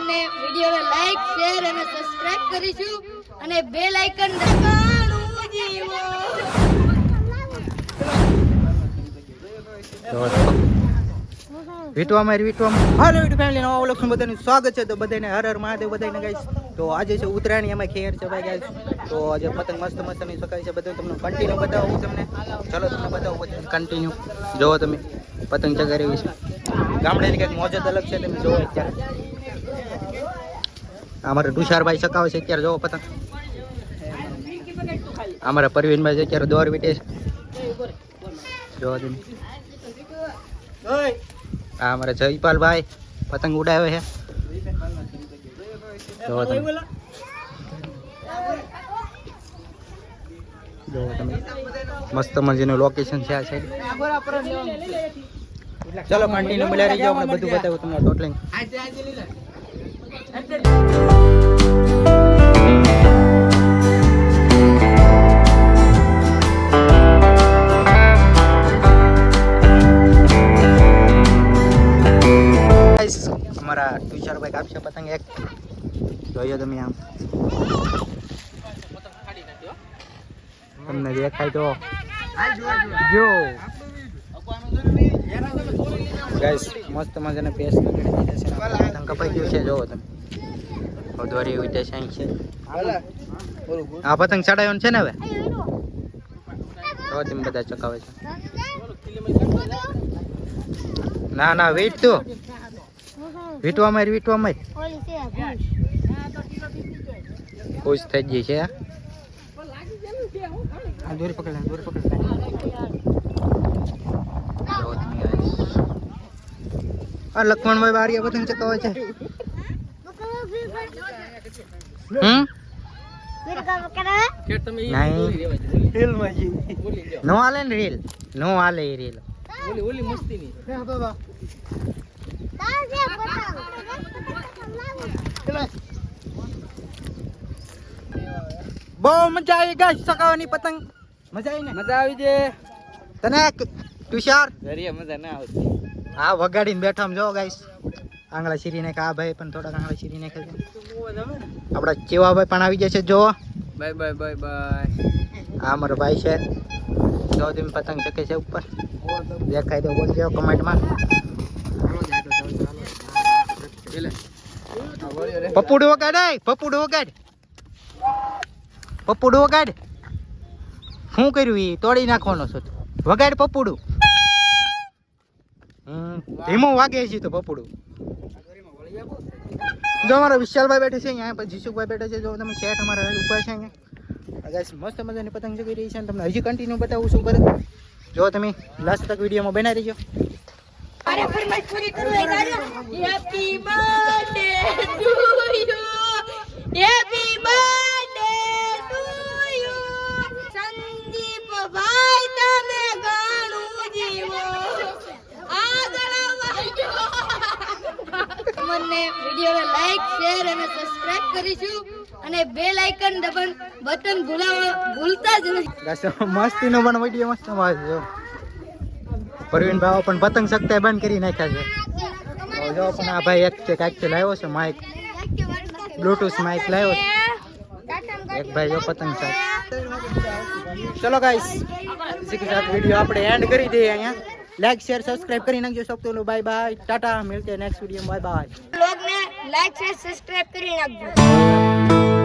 અને વિડીયોને like share અને સબસ્ક્રાઇબ કરીશું. અને બેલ આઇકન વીટવામાં સ્વાગત છે. તો બધાને હર હર મહાદેવ બધાને ગાઈશ તો આજે છે ઉત્તરાયણ એમાં ખેર છે ભાઈ ગાઈસ તો આજે પતંગ મસ્ત મસ્તની શકાય છે. બધું તમને કન્ટિન્યુ બતાવું તમને. ચલો તમને બતાવું બધું કન્ટિન્યુ જોવો તમે. પતંગ ચગાવી વિશે ગામડાની કંઈક મોજ જ અલગ છે, તમે જોવો અત્યારે. અમારા તુષારભાઈ સકાવે છે અત્યારે જોવો પતંગ. અમારા પરવીનભાઈ છે અત્યારે દોર વીટે છે. જોવા દે આ અમારા જયપાલભાઈ પતંગ ઉડાવે છે. જોવો તમે. જોવો તમે. મસ્ત મજાનું લોકેશન છે આ સાઈડ ચલો કન્ટિન્યુ મળ્યા રહી જાઓ બધું બતાવું તમને ટોટલિંગ અમારા તુષારભાઈ કાપશે પતંગ એક. જોયો તમે આમ. તમને દેખાય તો. જો. ગાઈસ મસ્ત મજાના પેસ્ટ કપાઈ ગયું છે, જોવો તમે. વધવારી છે અહીં છે. આ પતંગ ચડાયો છે ને હવે? તો તમે બધા ચકાવે છે. ના ના વેટ. તો વીટવા માર વીટવા માર. ખુશ થઈ ગઈ છે દોરી પકડ દોરી પકડ. આ. લક્ષ્મણભાઈ બારી પતંગ ચકાવે છે. હમ? નો હાલે ને રીલ? નો હાલે એ રીલ. બહુ મજા આવી ગઈ ચકાવવાની પતંગ. મજા આવી ને? મજા આવી છે. તને તુષાર દરિયા મજા ના આવતી. હા વગાડીને બેઠા જો ગાઈસ. આંગળા શીરી નાખે આ ભાઈ પણ થોડાક આંગળા શીરી નાખે છે. આપણા ચેવાભાઈ પણ આવી જશે જો બાય બાય બાય બાય. આ અમારો ભાઈ છે. જો તમે પતંગ ચકે છે ઉપર. દેખાય તો બોલજો કમેન્ટમાં. પપ્પુડું વગાડ પપ્પુડું વગાડ. પપ્પુડું વગાડ. શું કર્યું એ તોડી નાખવાનો છો. વગાડ પપ્પુડું હમ, ધીમું વાગે છે તો પપ્પુડું જો અમારા વિશાલભાઈ બેઠે છે અહીંયા, પછી જીશુભાઈ બેઠે છે. જો તમે શેઠ અમારા ઉપર છે અહીંયા. ગાઈસ મસ્ત મજાની પતંગ ચગી રહી છે અને તમને હજી કન્ટિન્યુ બતાવું છું પર જો તમે લાસ્ટ તક વિડીયોમાં બનાવી રહીજો. અરે ફરમાઈશ પૂરી કરવા happy birthday to you happy birthday to you Sandeep ભાઈ તમે ગાણું જીવો આગળ આપણે વિડીયોને લાઈક શેર અને સબસ્ક્રાઇબ કરીશું. અને બેલ આઇકન દબન બટન ભૂલાવો ભૂલતા જ નહીં. મસ્તીનો પણ વીડિયો મસ્ત મારજો પરવીન ભાઈ પણ પતંગ સકતા બંધ કરી નાખ્યા છે. જો પણ આ ભાઈ એક કે કાંઈક લાવ્યો છે માઇક બ્લૂટૂથ માઇક લાવ્યો છે. એક ભાઈ જો પતંગ સાહેબ ચલો ગાઈસ જીગજાત વીડિયો આપણે એન્ડ કરી દઈએ અહીંયા. લાઈક શેર સબસ્ક્રાઇબ કરી નાખજો સૌ બાય બાય ટાટા મળશે next video bye bye like share subscribe કરી નાખજો.